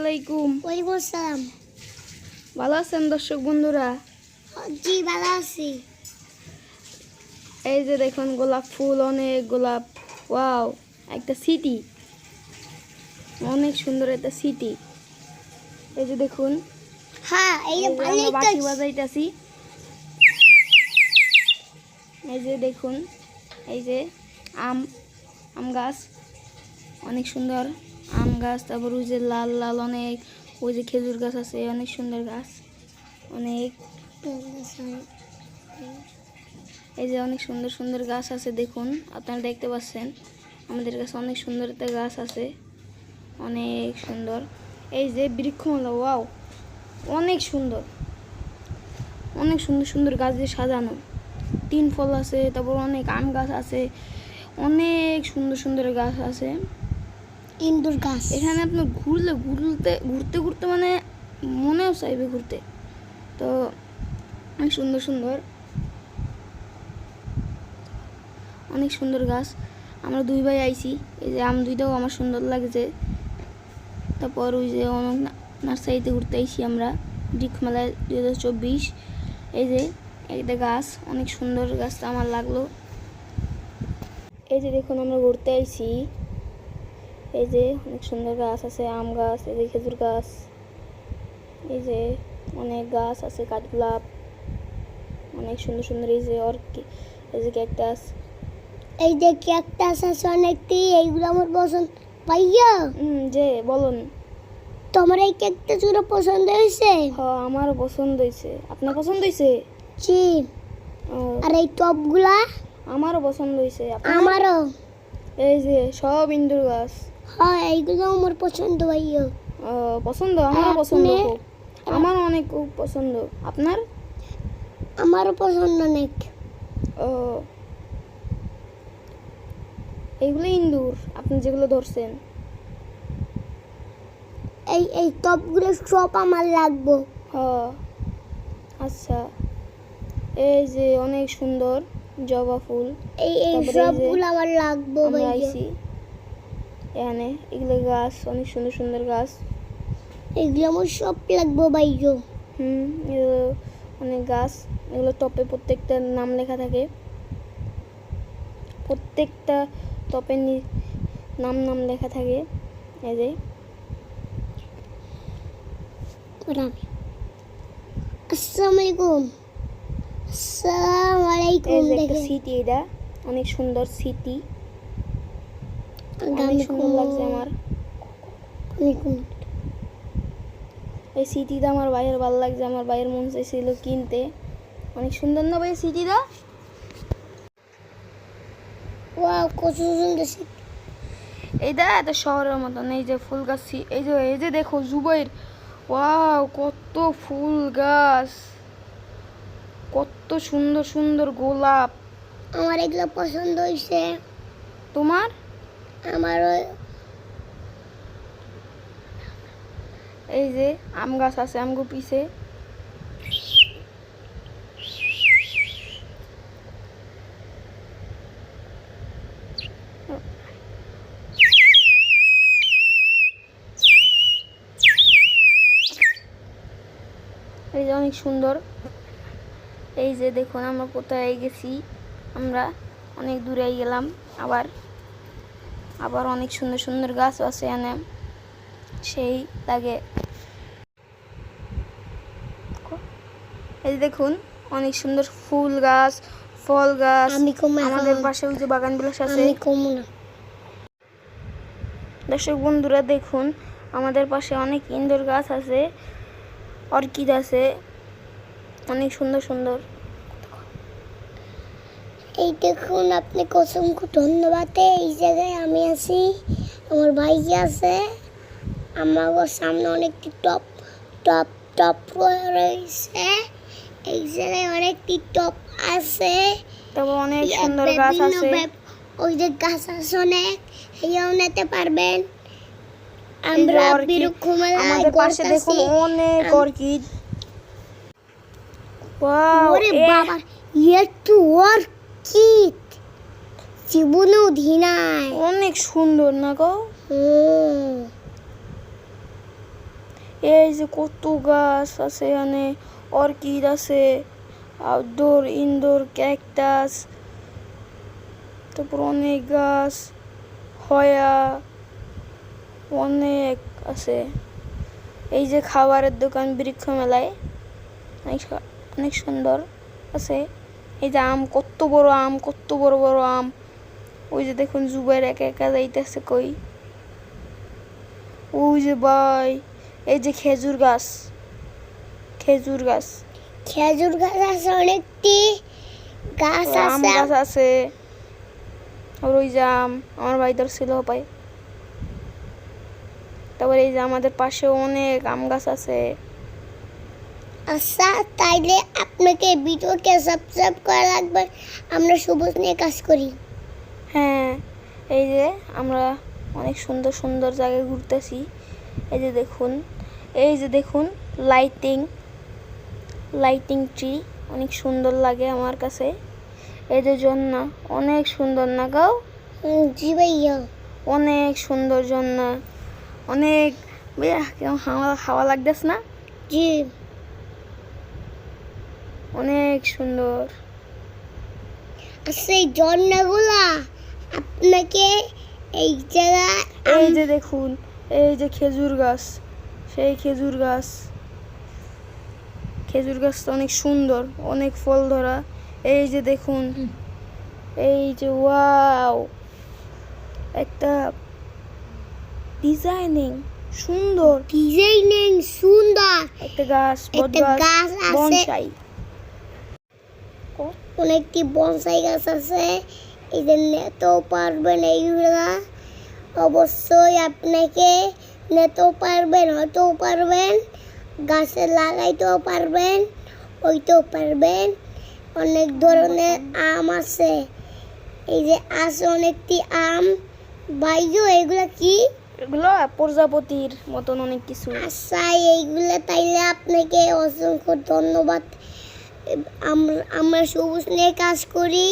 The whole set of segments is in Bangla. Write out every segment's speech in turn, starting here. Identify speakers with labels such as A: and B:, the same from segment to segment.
A: আলাইকুম।
B: ওয়ালাইকুম আসসালাম।
A: ভালো আছেন দর্শক বন্ধুরা?
B: জি ভালো আছি।
A: এই যে দেখুন গোলাপ ফুল অনেক গোলাপ। ওয়াও একটা সিটি। অনেক সুন্দর একটা সিটি। এই যে দেখুন।
B: হ্যাঁ এই
A: বাঁশি বাজাইতেছি। এই যে দেখুন এই যে আম আম গাছ। অনেক সুন্দর। গাছ, তারপর ওই যে লাল লাল অনেক, ওই যে খেজুর গাছ আছে, অনেক সুন্দর গাছ, অনেক। এই যে অনেক সুন্দর সুন্দর গাছ আছে, দেখুন, আপনারা দেখতে পাচ্ছেন, আমাদের কাছে অনেক সুন্দর একটা গাছ আছে, অনেক সুন্দর। এই যে বৃক্ষমালা, ওয়াও, অনেক সুন্দর অনেক সুন্দর সুন্দর গাছ দিয়ে সাজানো। তিন ফল আছে, তারপর অনেক আম গাছ আছে, অনেক সুন্দর সুন্দর গাছ আছে।
B: ইন্দুর গাছ।
A: এখানে আপনি ঘুরলে, ঘুরতে ঘুরতে ঘুরতে মানে মনেও চাইবে ঘুরতে। তো অনেক সুন্দর সুন্দর। অনেক সুন্দর গাছ। আমরা দুই ভাই আইছি। এই যে আম দুইটাও আমার সুন্দর লাগছে। তারপর ওই যে অনেক নার্সারিতে ঘুরতে আইছি আমরা। বৃক্ষমেলায় দুই হাজার চব্বিশ। এই যে একটা গাছ, অনেক সুন্দর গাছটা আমার লাগল। এই যে দেখুন, আমরা ঘুরতে আইছি। এই যে অনেক সুন্দর গাছ আছে আম গাছ এই যে খেজুর গাছ এই যে অনেক গাছ আছে কাঠগোলাপ অনেক সুন্দর সুন্দর এই যে অর্কি এই যে ক্যাকটাস।
B: এই যে ক্যাকটাস আছে অনেকটি এইগুলো আমার পছন্দ ভাইয়া।
A: হুম যে বলুন।
B: তোমার এই ক্যাকটাসগুলো পছন্দ হয়েছে?
A: হ আমারও পছন্দ হয়েছে। আপনার পছন্দ হয়েছে?
B: জি। আর এই টপগুলা?
A: আমারও পছন্দ হয়েছে।
B: আমারও।
A: এই যে সব ইন্দুর গাছ।
B: হ্যাঁ এইগুলো আমার পছন্দ ভাইয়া।
A: ও, পছন্দ? আমারও পছন্দ খুব। আমারও অনেক খুব পছন্দ। আপনার?
B: আমারও পছন্দ অনেক।
A: ও। এইগুলো ইন্দুর আপনি যেগুলো ধরছেন।
B: এই এই টপগুলো সব আমার লাগবো।
A: হ আচ্ছা। এই যে অনেক সুন্দর জবা ফুল।
B: এই এই সবগুলো আমার লাগবো
A: আমরা
B: ভাইয়া।
A: আইছি। এখানে। এগুলো গাছ অনেক সুন্দর সুন্দর গাছ।
B: এগুলো আমার সব লাগবো ভাইয়া
A: হুম অনেক গাছ। এগুলো টপে প্রত্যেকটা নাম লেখা থাকে। প্রত্যেকটা টপের নি- নাম নাম লেখা থাকে। এই যে।
B: আসসালামু আলাইকুম আসসালামু আলাইকুম
A: সিটি এটা। অনেক সুন্দর সিটি। অনেক সুন্দর লাগছে আমার। এই সিটিটা আমার ভাইয়ের ভালো লাগছে আমার ভাইয়ের মন চাইছিল কিনতে। অনেক সুন্দর না ভাই সিটিটা?
B: ওয়াও কত সুন্দর সি-
A: এইটা এত শহরের মতন এই যে ফুল গাছ এই যে এই যে দেখো জুবাইর। ওয়াও কত ফুল গাছ। কত সুন্দর সুন্দর গোলাপ।
B: আমার এগুলো পছন্দ হয়েছে
A: তোমার?
B: আমার
A: এই যে আম গাছ আছে, আমগো পিছে। এই যে অনেক সুন্দর। এই যে দেখুন, আমরা কোথায় গেছি? আমরা অনেক দূরে গেলাম আবার। আবার অনেক সুন্দর সুন্দর গাছ আছে এনে। সেই লাগে। এই দেখুন অনেক সুন্দর ফুল গাছ ফল গাছ। আমাদের পাশে ওই যে বাগান বিলাস আছে দর্শক বন্ধুরা দেখুন আমাদের পাশে অনেক ইন্দোর গাছ আছে অর্কিড আছে অনেক সুন্দর সুন্দর।
B: এই দেখুন আপনি অসংখ্য ধন্যবাদ এই জায়গায় আমি আছি। আমার ভাই আছে। আমার সামনে অনেকটি টপ টপ টপ রয়েছে। এই জায়গায় অনেকটি টপ আছে।
A: তারপর অনেক সুন্দর গাছ আছে।
B: ওই যে গাছ আছে অনেক এইও নিতে পারবেন। আমরা। বিরুক্ষমেলায়
A: আমাদের পাশে দেখুন অনেক অর্কিড।
B: ওরে বাবা একটু অর্কিড জীবনেও ধিনায়
A: অনেক সুন্দর না গো? এই যে কত গাছ আছে এখানে অর্কিড আছে আউটডোর ইনডোর ক্যাকটাস তারপর অনেক গাছ হয়া অনেক আছে। এই যে খাবারের দোকান বৃক্ষ মেলায় অনেক অনেক সুন্দর আছে। এই যে আম কত বড় আম কত বড় বড় আম। ওই যে দেখুন জুবাইর একা একা যাইতেছে কই? ওই যে ভাই এই যে খেজুর গাছ। খেজুর গাছ।
B: খেজুর গাছ আছে অনেকটি। গাছ আছে।
A: আম গাছ আছে। আর ওই যে আম আমার বাড়িতে ছিল ভাই। তারপরে এই যে আমাদের পাশে অনেক আম গাছ আছে।
B: আচ্ছা তাইলে আপনাকে ভিডিওকে সাবস্ক্রাইব করা লাগবে। আমরা সবুজ নিয়ে কাজ করি।
A: হ্যাঁ এই যে আমরা অনেক সুন্দর সুন্দর জায়গায় ঘুরতেছি। এই যে দেখুন এই যে দেখুন লাইটিং লাইটিং ট্রি অনেক সুন্দর লাগে আমার কাছে। এই যে জন্না অনেক সুন্দর না গাও
B: জি ভাইয়া।
A: অনেক সুন্দর জন্না অনেক কেমন হাওয়া হাওয়া লাগতেছে না?
B: জি।
A: অনেক সুন্দর।
B: সেই ঝর্ণাগুলা আপনাকে এই জায়গায়
A: এই যে দেখুন এই যে খেজুর গাছ সেই খেজুর গাছ। খেজুর গাছটা অনেক সুন্দর অনেক ফল ধরা। এই যে দেখুন এই যে ওয়াও একটা ডিজাইনিং সুন্দর।
B: ডিজাইনিং সুন্দর।
A: একটা গাছ গাছ
B: গাছ অনেকটি বনসাই গাছ আছে এই যে নেতেও পারবেন এইগুলা। অবশ্যই আপনাকে নেতেও পারবেন হয়তো পারবেন গাছে লাগাইতেও পারবেন ওইতেও পারবেন। অনেক ধরনের আম আছে। এই যে আছে অনেকটি আম। বাইজো এগুলা কি?
A: এগুলো প্রজাপতির মতন অনেক কিছু।
B: আচ্ছা এইগুলো তাইলে আপনাকে অসংখ্য ধন্যবাদ। আমরা সবুজ নিয়ে কাজ করি।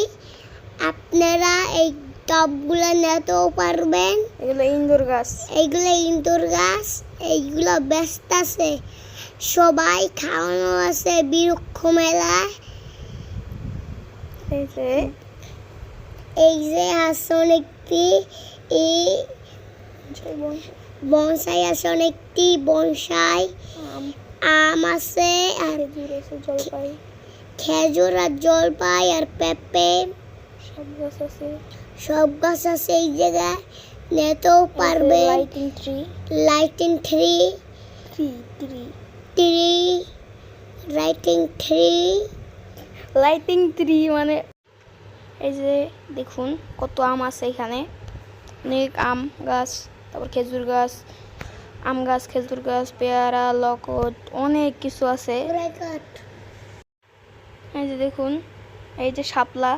B: আপনারা এই টবগুলো নিতেও পারবেন।
A: এগুলো ইন্দোর গাছ।
B: এইগুলো ইন্দুর গাছ এইগুলো ব্যস্ত আছে। সবাই খাওয়ানো আছে বিরক্ষ মেলায়
A: এই যে।
B: আছে অনেকটি এই বনসাই আছে অনেকটি বনসাই
A: আম।
B: আম আছে আর
A: জলপাই।
B: খেজুর আর জলপাই আর পেঁপে।
A: সব গাছ আছে।
B: সব গাছ আছে এই জায়গায়। নেতেও পারবে।
A: Lighting tree
B: lighting three
A: three three
B: three lighting three
A: lighting tree মানে এই যে দেখুন কত আম আছে এখানে। অনেক আম গাছ তারপর খেজুর গাছ আম গাছ খেজুর গাছ পেয়ারা লকট অনেক কিছু আছে। এই যে দেখুন এই যে শাপলা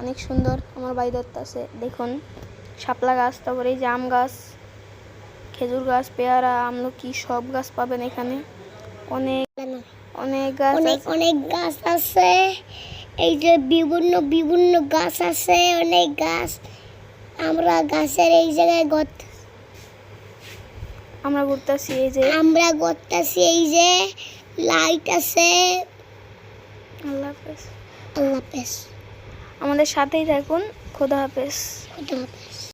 A: অনেক সুন্দর আমার বাড়ি দত্ত আছে। দেখুন শাপলা গাছ তারপরে এই যে আম গাছ খেজুর গাছ পেয়ারা আমলকি সব গাছ পাবেন এখানে। অনেক অনেক গাছ
B: অনেক অনেক গাছ আছে। এই যে বিভিন্ন বিভিন্ন গাছ আছে অনেক গাছ। আমরা গাছের এই জায়গায় গত
A: আমরা ঘুরতেছি এই যে
B: আমরা গড়তেছি এই যে লাইট আছে।
A: আল্লাহ হাফেজ।
B: আল্লাহ হাফেজ।
A: আমাদের সাথেই থাকুন। খোদা হাফেজ।
B: খুদা হাফেজ।